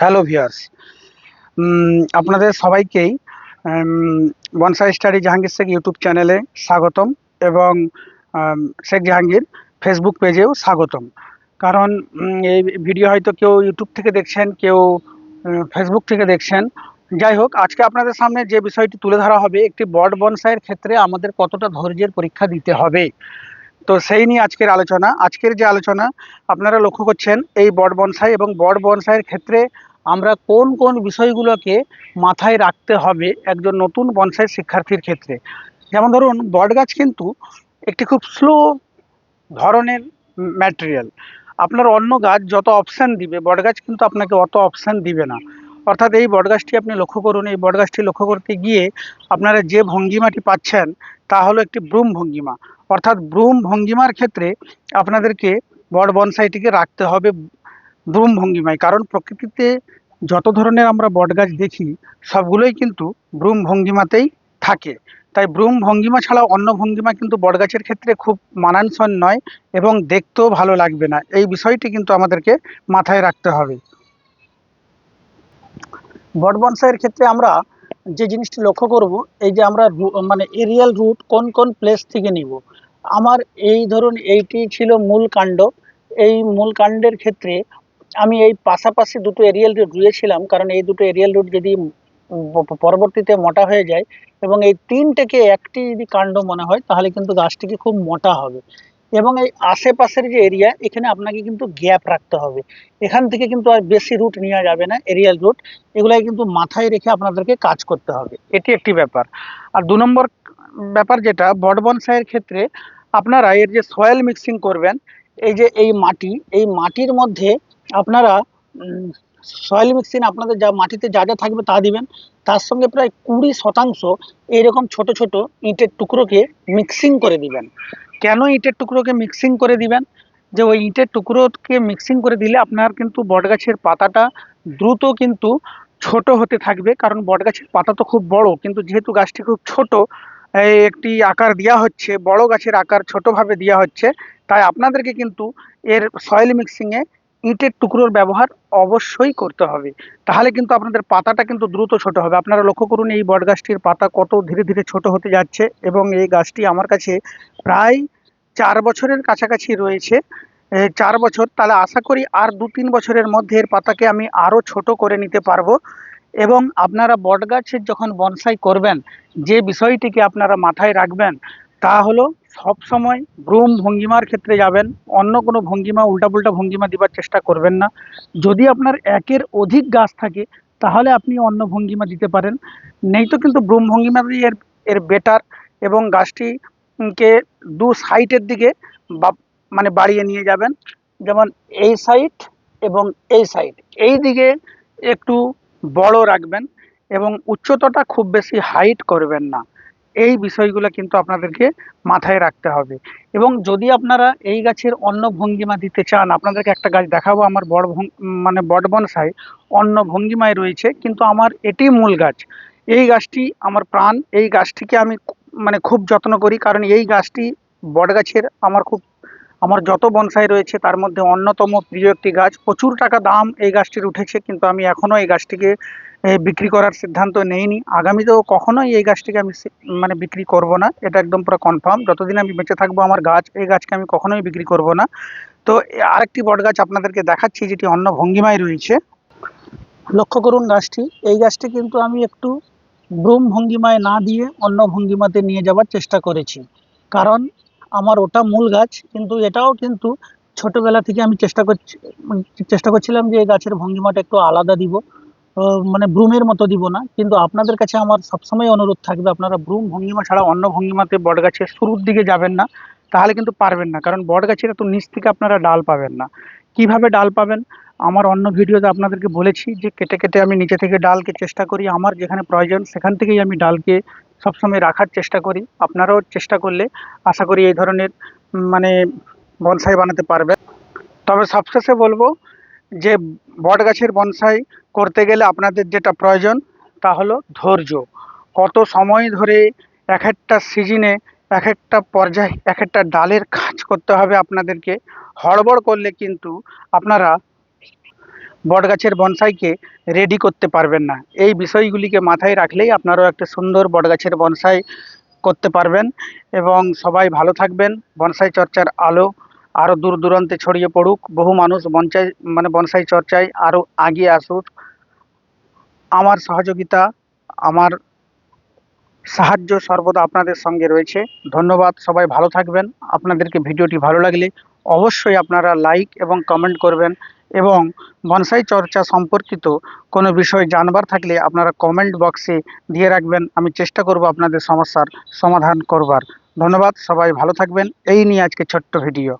Hello viewers আপনাদের সবাইকেই bonsai study Jahangir Sheikh YouTube চ্যানেলে স্বাগতম এবং শেখ জাহাঙ্গীর ফেসবুক পেজেও স্বাগতম। কারণ এই ভিডিও হয়তো কেউ ইউটিউব থেকে দেখছেন, কেউ ফেসবুক থেকে দেখছেন। যাই হোক, আজকে আপনাদের সামনে যে বিষয়টি তুলে ধরা হবে, একটি বট বনসাইয়ের ক্ষেত্রে আমাদের কতটা ধৈর্যের পরীক্ষা দিতে হবে। তো সেই নিয়ে আজকের আলোচনা। আজকের যে আলোচনা, আপনারা লক্ষ্য করছেন, এই বট বনসাই এবং বট বনসাইয়ের ক্ষেত্রে আমরা কোন কোন বিষয়গুলোকে মাথায় রাখতে হবে একজন নতুন বনসাই শিক্ষার্থীর ক্ষেত্রে। যেমন ধরুন, বট গাছ কিন্তু একটি খুব স্লো ধরনের ম্যাটেরিয়াল আপনার অন্য গাছ যত অপশান দিবে, বট গাছ কিন্তু আপনাকে অত অপশান দিবে না। অর্থাৎ এই বটগাছটি আপনি লক্ষ্য করুন, এই বটগাছটি লক্ষ্য করতে গিয়ে আপনারা যে ভঙ্গিমাটি পাচ্ছেন, তা হলো একটি ব্রুম ভঙ্গিমা। অর্থাৎ ব্রুম ভঙ্গিমার ক্ষেত্রে আপনাদেরকে বট বনসাইটিকে রাখতে হবে ব্রুম ভঙ্গিমায়। কারণ প্রকৃতিতে যত ধরনের আমরা বটগাছ দেখি, সবগুলোই কিন্তু ব্রুম ভঙ্গিমাতেই থাকে। তাই ব্রুম ভঙ্গিমা ছাড়া অন্য ভঙ্গিমা কিন্তু বটগাছের ক্ষেত্রে খুব মানানসন নয় এবং দেখতেও ভালো লাগবে না। এই বিষয়টি কিন্তু আমাদেরকে মাথায় রাখতে হবে। বট বনসাইয়ের ক্ষেত্রে আমরা যে জিনিসটি লক্ষ্য করব, এই যে আমরা মানে এরিয়াল রুট কোন কোন প্লেস থেকে নিব। আমার এই ধরুন এইটি ছিল মূল কাণ্ড। এই মূল কাণ্ডের ক্ষেত্রে আমি এই পাশাপাশি দুটো এরিয়াল রুট রুয়েছিলাম কারণ এই দুটো এরিয়াল রুট যদি পরবর্তীতে মোটা হয়ে যায় এবং এই তিনটেকে একটি যদি কাণ্ড মনে হয়, তাহলে কিন্তু গাছটিকে খুব মোটা হবে। এবং এই আশেপাশের যে এরিয়া এখানে আপনাকে কিন্তু গ্যাপ রাখতে হবে। এখান থেকে কিন্তু আর বেশি রুট নেওয়া যাবে না এরিয়াল রুট এগুলাই কিন্তু মাথায় রেখে আপনাদেরকে কাজ করতে হবে। এটি একটি ব্যাপার। আর দু নম্বর ব্যাপার যেটা বট বনসাইয়ের ক্ষেত্রে আপনারা এর যে সয়েল মিক্সিং করবেন, এই যে এই মাটি, এই মাটির মধ্যে আপনারা সয়েল মিক্সিং আপনাদের যা মাটিতে যা যা থাকবে তা দিবেন। তার সঙ্গে প্রায় কুড়ি শতাংশ এইরকম ছোট ছোট ইটের টুকরোকে মিক্সিং করে দিবেন। কেন ইটের টুকরোকে মিক্সিং করে দিবেন? যে ওই ইটের টুকরোকে মিক্সিং করে দিলে আপনার কিন্তু বটগাছের পাতাটা দ্রুত কিন্তু ছোট হতে থাকবে। কারণ বটগাছের পাতা তো খুব বড়, কিন্তু যেহেতু গাছটি খুব ছোট একটি আকার দেওয়া হচ্ছে, বড় গাছের আকার ছোটোভাবে দেওয়া হচ্ছে, তাই আপনাদেরকে কিন্তু এর সয়েল মিক্সিংয়ে ইটের টুকরোর ব্যবহার অবশ্যই করতে হবে। তাহলে কিন্তু আপনাদের পাতাটা কিন্তু দ্রুত ছোট হবে। আপনারা লক্ষ্য করুন, এই বট গাছটির পাতা কত ধীরে ধীরে ছোট হতে যাচ্ছে এবং এই গাছটি আমার কাছে প্রায় চার বছরের কাছাকাছি রয়েছে। চার বছর, তাহলে আশা করি আর দু তিন বছরের মধ্যে এর পাতাকে আমি আরও ছোট করে নিতে পারব। এবং আপনারা বট গাছের যখন বনসাই করবেন, যে বিষয়টিকে আপনারা মাথায় রাখবেন, তা হলো সবসময় ব্রুম ভঙ্গিমার ক্ষেত্রে যাবেন, অন্য কোনো ভঙ্গিমা, উল্টাপুল্টা ভঙ্গিমা দিবার চেষ্টা করবেন না। যদি আপনার একের অধিক গাছ থাকে, তাহলে আপনি অন্য ভঙ্গিমা দিতে পারেন। নেই তো কিন্তু ব্রুম ভঙ্গিমা দিয়ে এর এর বেটার এবং গাছটিকে দু সাইডের দিকে বা মানে বাড়িয়ে নিয়ে যাবেন। যেমন এই সাইড এবং এই সাইড এই দিকে একটু বড় রাখবেন এবং উচ্চতাটা খুব বেশি হাইট করবেন না। এই বিষয়গুলো কিন্তু আপনাদেরকে মাথায় রাখতে হবে। এবং যদি আপনারা এই গাছের অন্য ভঙ্গিমা দিতে চান, আপনাদেরকে একটা গাছ দেখাবো, আমার বড় মানে বট বনসাই অন্য ভঙ্গিমায় রয়েছে, কিন্তু আমার এটি মূল গাছ। এই গাছটি আমার প্রাণ, এই গাছটিকে আমি মানে খুব যত্ন করি, কারণ এই গাছটি বট গাছের আমার খুব আমার যত বনসাই রয়েছে তার মধ্যে অন্যতম প্রিয় একটি গাছ। প্রচুর টাকা দাম এই গাছটির উঠেছে, কিন্তু আমি এখনও এই গাছটিকে বিক্রি করার সিদ্ধান্ত নেইনি। আগামীতেও কখনোই এই গাছটিকে আমি মানে বিক্রি করব না, এটা একদম পুরো কনফার্ম যতদিন আমি বেঁচে থাকব আমার গাছ, এই গাছকে আমি কখনোই বিক্রি করব না। তো আরেকটি বট গাছ আপনাদেরকে দেখাচ্ছি, যেটি অন্য ভঙ্গিমায় রয়েছে। লক্ষ্য করুন গাছটি। এই গাছটি কিন্তু আমি একটু ব্রুম ভঙ্গিমায় না দিয়ে অন্য ভঙ্গিমাতে নিয়ে যাওয়ার চেষ্টা করেছি। কারণ আমার ওটা মূল গাছ, কিন্তু এটাও কিন্তু ছোটবেলা থেকে আমি চেষ্টা করছি চেষ্টা করছিলাম যে এই গাছের ভঙ্গিমাটা একটু আলাদা দিব মানে ব্রুমের মতো দিব না, কিন্তু আপনাদের কাছে আমার সবসময় অনুরোধ থাকবে, আপনারা ব্রুম ভঙ্গিমা ছাড়া অন্য ভঙ্গিমাতে বট গাছের শুরুর দিকে যাবেন না, তাহলে কিন্তু পারবেন না, কারণ বট গাছের এত নিচ থেকে আপনারা ডাল পাবেন না। কীভাবে ডাল পাবেন? আমার অন্য ভিডিওতে আপনাদেরকে বলেছি যে কেটে কেটে আমি নিচে থেকে ডালকে চেষ্টা করি, আমার যেখানে প্রয়োজন সেখান থেকেই আমি ডালকে সবসময় রাখার চেষ্টা করি। আপনারাও চেষ্টা করলে আশা করি এই ধরনের মানে বনসাই বানাতে পারবেন। তবে সবশেষে বলব যে বট গাছের বনসাই করতে গেলে আপনাদের যেটা প্রয়োজন তা হলো ধৈর্য। কত সময় ধরে এক একটা সিজনে এক একটা পর্যায়ে এক একটা ডালের কাজ করতে হবে আপনাদেরকে। হড়বড় করলে কিন্তু আপনারা বটগাছের বনসাইকে রেডি করতে পারবেন না। এই বিষয়গুলিকে মাথায় রাখলেই আপনারাও একটা সুন্দর বটগাছের বনসাই করতে পারবেন এবং সবাই ভালো থাকবেন। বনসাই চর্চার আলো আরও দূর দূরান্তে ছড়িয়ে পড়ুক। বহু মানুষ বনসাই মানে বনসাই চর্চায় আরও আগিয়ে আসুক। আমার সহযোগিতা, আমার সাহায্য সর্বদা আপনাদের সঙ্গে রয়েছে। ধন্যবাদ, সবাই ভালো থাকবেন। আপনাদেরকে ভিডিওটি ভালো লাগলে অবশ্যই আপনারা লাইক এবং কমেন্ট করবেন। এবং বনসাই চর্চা সম্পর্কিত কোনো বিষয় জানবার থাকলে আপনারা কমেন্ট বক্সে দিয়ে রাখবেন। আমি চেষ্টা করব আপনাদের সমস্যার সমাধান করবার। ধন্যবাদ, সবাই ভালো থাকবেন। এই নিয়ে আজকে ছোট্ট ভিডিও